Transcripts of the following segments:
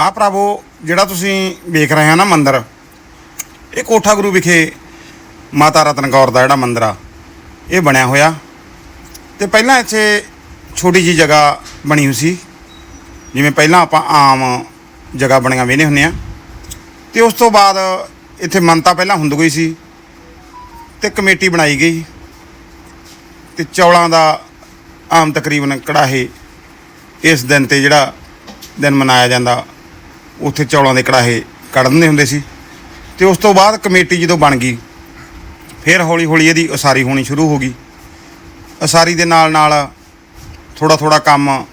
ਆਹ ਭਰਾਵੋ, ਜਿਹੜਾ ਤੁਸੀਂ ਵੇਖ ਰਹੇ ਹੋ ਨਾ ਮੰਦਿਰ, ਇਹ ਕੋਠਾ ਗੁਰੂ ਵਿਖੇ ਮਾਤਾ ਰਤਨ ਕੌਰ ਦਾ ਜਿਹੜਾ ਮੰਦਿਰ ਆ, ਇਹ ਬਣਿਆ ਹੋਇਆ। ਤੇ ਪਹਿਲਾਂ ਇੱਥੇ ਛੋਟੀ ਜੀ ਜਗ੍ਹਾ ਬਣੀ ਹੋਈ ਸੀ, ਜਿਵੇਂ ਪਹਿਲਾਂ ਆਪਾਂ ਆਮ ਜਗ੍ਹਾ ਬਣੀਆਂ ਵੇਨੇ ਹੁੰਨੇ ਆ ਤੇ ਉਸ ਤੋਂ ਬਾਅਦ ਇੱਥੇ ਮੰਨਤਾ ਪਹਿਲਾਂ ਹੁੰਦ ਗਈ ਸੀ, ਤੇ ਕਮੇਟੀ ਬਣਾਈ ਗਈ। ਤੇ ਚੌਲਾਂ ਦਾ ਆਮ ਤਕਰੀਬਨ ਕੜਾਹੇ ਇਸ ਦਿਨ ਤੇ ਜਿਹੜਾ ਦਿਨ ਮਨਾਇਆ ਜਾਂਦਾ। ਉੱਥੇ ਚੌਲਾਂ ਦੇ ਕੜਾਹੇ ਕੱਢ ਦਿੰਦੇ ਹੁੰਦੇ ਸੀ। ਤੇ ਉਸ ਤੋਂ ਬਾਅਦ ਕਮੇਟੀ ਜਦੋਂ ਬਣ ਗਈ, ਫਿਰ ਹੌਲੀ ਹੌਲੀ ਇਹਦੀ ਉਸਾਰੀ ਹੋਣੀ ਸ਼ੁਰੂ ਹੋ ਗਈ। ਉਸਾਰੀ ਦੇ ਨਾਲ ਨਾਲ ਥੋੜਾ ਥੋੜਾ ਕੰਮ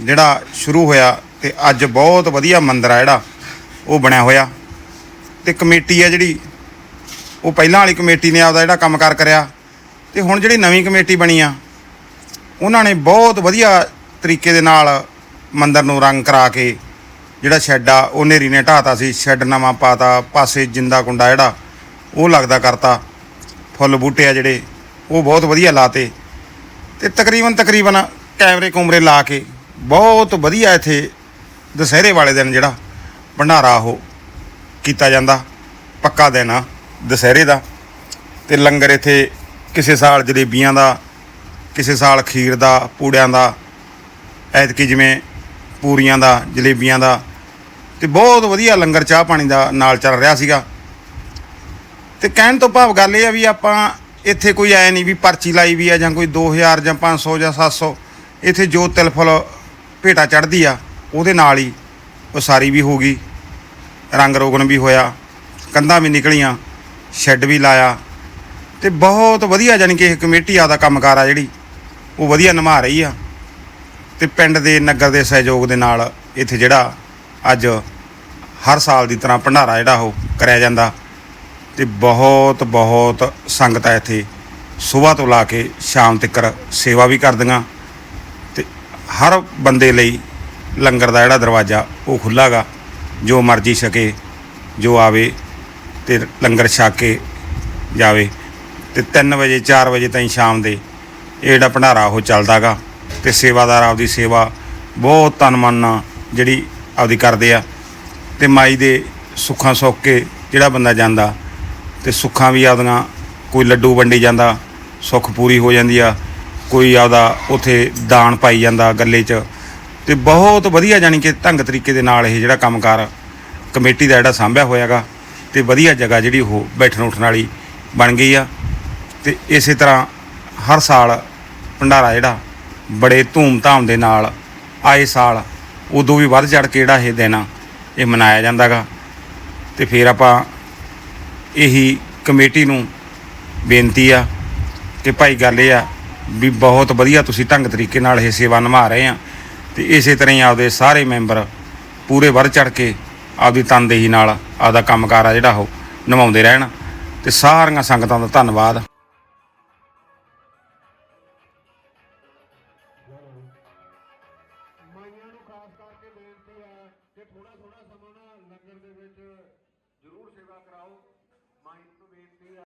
ਜਿਹੜਾ ਸ਼ੁਰੂ ਹੋਇਆ ਤੇ ਅੱਜ ਬਹੁਤ ਵਧੀਆ ਮੰਦਿਰ ਆ ਜਿਹੜਾ, ਉਹ ਬਣਿਆ ਹੋਇਆ। ਤੇ ਕਮੇਟੀ ਆ ਜਿਹੜੀ, ਉਹ ਪਹਿਲਾਂ ਵਾਲੀ ਕਮੇਟੀ ਨੇ ਆਪਦਾ ਜਿਹੜਾ ਕੰਮਕਾਰ ਕਰਿਆ। ਤੇ ਹੁਣ ਜਿਹੜੀ ਨਵੀਂ ਕਮੇਟੀ ਬਣੀ ਆ, ਉਹਨਾਂ ਨੇ ਬਹੁਤ ਵਧੀਆ ਤਰੀਕੇ ਦੇ ਨਾਲ ਮੰਦਰ ਨੂੰ ਰੰਗ ਕਰਾ ਕੇ ਜਿਹੜਾ ਸ਼ੈੱਡ ਆ, ਉਹ ਨੇਰੀ ਨੇ ਢਾਤਾ ਸੀ। ਸ਼ੈੱਡ ਨਵਾਂ ਪਾਤਾ, ਪਾਸੇ ਜਿੰਦਾ ਕੁੰਡਾ ਜਿਹੜਾ, ਉਹ ਲੱਗਦਾ ਕਰਤਾ। ਫੁੱਲ ਬੂਟੇ ਆ ਜਿਹੜੇ, ਉਹ ਬਹੁਤ ਵਧੀਆ ਲਾਤੇ। ਤੇ ਤਕਰੀਬਨ ਤਕਰੀਬਨ ਕੈਮਰੇ ਕੁਮਰੇ ਲਾ ਕੇ, ਬਹੁਤ ਵਧੀਆ ਇੱਥੇ ਦੁਸਹਿਰੇ ਵਾਲੇ ਦਿਨ ਜਿਹੜਾ ਭੰਡਾਰਾ ਉਹ ਕੀਤਾ ਜਾਂਦਾ। ਪੱਕਾ ਦਿਨ ਆ ਦੁਸਹਿਰੇ ਦਾ। ਤੇ ਲੰਗਰ ਇੱਥੇ ਕਿਸੇ ਸਾਲ ਜਲੇਬੀਆਂ ਦਾ, ਕਿਸੇ ਸਾਲ ਖੀਰ ਦਾ, ਪੂੜਿਆਂ ਦਾ, ਐਤਕੀ ਜਿਵੇਂ ਪੂਰੀਆਂ ਦਾ, ਜਲੇਬੀਆਂ ਦਾ ਤੇ ਬਹੁਤ ਵਧੀਆ ਲੰਗਰ ਚਾਹ ਪਾਣੀ ਦਾ ਨਾਲ ਚੱਲ ਰਿਹਾ ਸੀਗਾ। ਤੇ ਕਹਿਣ ਤੋਂ ਭਾਵ ਗੱਲ ਇਹ ਆ ਵੀ ਆਪਾਂ ਇੱਥੇ ਕੋਈ ਐ ਨਹੀਂ ਵੀ ਪਰਚੀ ਲਾਈ ਵੀ ਆ ਜਾਂ ਕੋਈ 2000 ਜਾਂ 500 ਜਾਂ 700 ਇੱਥੇ ਜੋ ਤਿਲਫਲ ਭੇਟਾ ਚੜਦੀ ਆ, ਉਹਦੇ ਨਾਲ ਹੀ ਉਸਾਰੀ ਵੀ ਹੋ ਗਈ, ਰੰਗ ਰੋਗਨ ਵੀ ਹੋਇਆ, ਕੰਧਾਂ ਵੀ ਨਿਕਲੀਆਂ, ਸ਼ੈੱਡ ਵੀ ਲਾਇਆ, ਤੇ ਬਹੁਤ ਵਧੀਆ ਜਾਣੀ ਕਿ ਇਹ ਕਮੇਟੀ ਆ ਆਦਾ ਕੰਮਕਾਰ ਆ ਜਿਹੜੀ, ਉਹ ਵਧੀਆ ਨਿਭਾ ਰਹੀ ਆ। ਤੇ ਪਿੰਡ ਦੇ ਨਗਰ ਦੇ ਸਹਿਯੋਗ ਦੇ ਨਾਲ ਇੱਥੇ ਜਿਹੜਾ ਅੱਜ ਹਰ ਸਾਲ ਦੀ ਤਰ੍ਹਾਂ ਭੰਡਾਰਾ ਜਿਹੜਾ ਉਹ ਕਰਿਆ ਜਾਂਦਾ ਤੇ ਬਹੁਤ ਬਹੁਤ ਸੰਗਤ ਹੈ ਇੱਥੇ। ਸਵੇਰ ਤੋਂ ਲਾ ਕੇ ਸ਼ਾਮ ਤੱਕ ਸੇਵਾ ਵੀ ਕਰਦੀਆਂ ਤੇ ਹਰ ਬੰਦੇ ਲਈ ਲੰਗਰ ਦਾ ਜਿਹੜਾ ਦਰਵਾਜ਼ਾ ਉਹ ਖੁੱਲ੍ਹਾ ਗਾ ਜੋ ਮਰਜ਼ੀ ਛਕੇ, ਜੋ ਆਵੇ ਤੇ ਲੰਗਰ ਛਕ ਕੇ ਜਾਵੇ ਤੇ 3 ਵਜੇ 4 ਵਜੇ ਤਾਈਂ ਸ਼ਾਮ ਦੇ ਇਹ ਜਿਹੜਾ ਭੰਡਾਰਾ ਉਹ ਚੱਲਦਾਗਾ ਤੇ ਸੇਵਾਦਾਰ ਆਪਦੀ ਸੇਵਾ ਬਹੁਤ ਤਨ ਮਨ ਨਾਲ ਜਿਹੜੀ ਆਪਦੀ ਕਰਦੇ ਆ। ਤੇ ਮਾਈ ਦੇ ਸੁੱਖਾਂ ਸੁੱਖ ਕੇ ਜਿਹੜਾ ਬੰਦਾ ਜਾਂਦਾ, ਤੇ ਸੁੱਖਾਂ ਵੀ ਆਪਦੀਆਂ ਕੋਈ ਲੱਡੂ ਵੰਡੀ ਜਾਂਦਾ, ਸੁੱਖ ਪੂਰੀ ਹੋ ਜਾਂਦੀ ਆ। ਕੋਈ ਆਪਦਾ ਉਥੇ ਦਾਨ ਪਾਈ ਜਾਂਦਾ ਗੱਲੇ 'ਚ। ਤੇ ਬਹੁਤ ਵਧੀਆ ਜਾਣੀ ਕਿ ਢੰਗ ਤਰੀਕੇ ਦੇ ਨਾਲ ਇਹ ਜਿਹੜਾ ਕੰਮਕਾਰ ਕਮੇਟੀ ਦਾ ਜਿਹੜਾ ਸਾਂਭਿਆ ਹੋਇਆਗਾ, ਤੇ ਵਧੀਆ ਜਗ੍ਹਾ ਜਿਹੜੀ ਉਹ ਬੈਠਣ ਉੱਠਣ ਵਾਲੀ ਬਣ ਗਈ ਆ। ਤੇ ਇਸੇ ਤਰ੍ਹਾਂ ਹਰ ਸਾਲ ਭੰਡਾਰਾ ਜਿਹੜਾ ਬੜੇ ਧੂਮ-ਧਾਮ ਦੇ ਨਾਲ ਆਏ ਸਾਲ ਉਦੋਂ ਵੀ ਵੱਧ ਚੜ ਕੇ ਜਿਹੜਾ ਇਹ ਦਿਨ ਆ, ਇਹ ਮਨਾਇਆ ਜਾਂਦਾਗਾ। ਤੇ ਫਿਰ ਆਪਾਂ ਇਹੀ ਕਮੇਟੀ ਨੂੰ ਬੇਨਤੀ ਆ ਕਿ ਭਾਈ ਗੱਲ ਇਹ ਆ ਵੀ ਬਹੁਤ ਵਧੀਆ ਤੁਸੀਂ ਢੰਗ ਤਰੀਕੇ ਨਾਲ ਇਹ ਸੇਵਾ ਨਿਭਾ ਰਹੇ ਆ ਤੇ ਇਸੇ ਤਰ੍ਹਾਂ ਹੀ ਆਪਦੇ ਸਾਰੇ ਮੈਂਬਰ ਪੂਰੇ ਵੱਧ ਚੜ ਕੇ ਆਪਦੀ ਤਨਦੇਹੀ ਨਾਲ ਆਪਦਾ ਕੰਮਕਾਰ ਆ ਜਿਹੜਾ ਉਹ ਨਿਭਾਉਂਦੇ ਰਹਿਣ। ਤੇ ਸਾਰੀਆਂ ਸੰਗਤਾਂ ਦਾ ਧੰਨਵਾਦ। ਬੇਨਤੀ ਹੈ ਕਿ ਥੋੜਾ ਥੋੜਾ ਸਮਾਂ ਨਾ ਲੰਗਰ ਦੇ ਵਿੱਚ ਜ਼ਰੂਰ ਸੇਵਾ ਕਰਾਓ। ਮਾਈ ਨੂੰ ਬੇਨਤੀ ਹੈ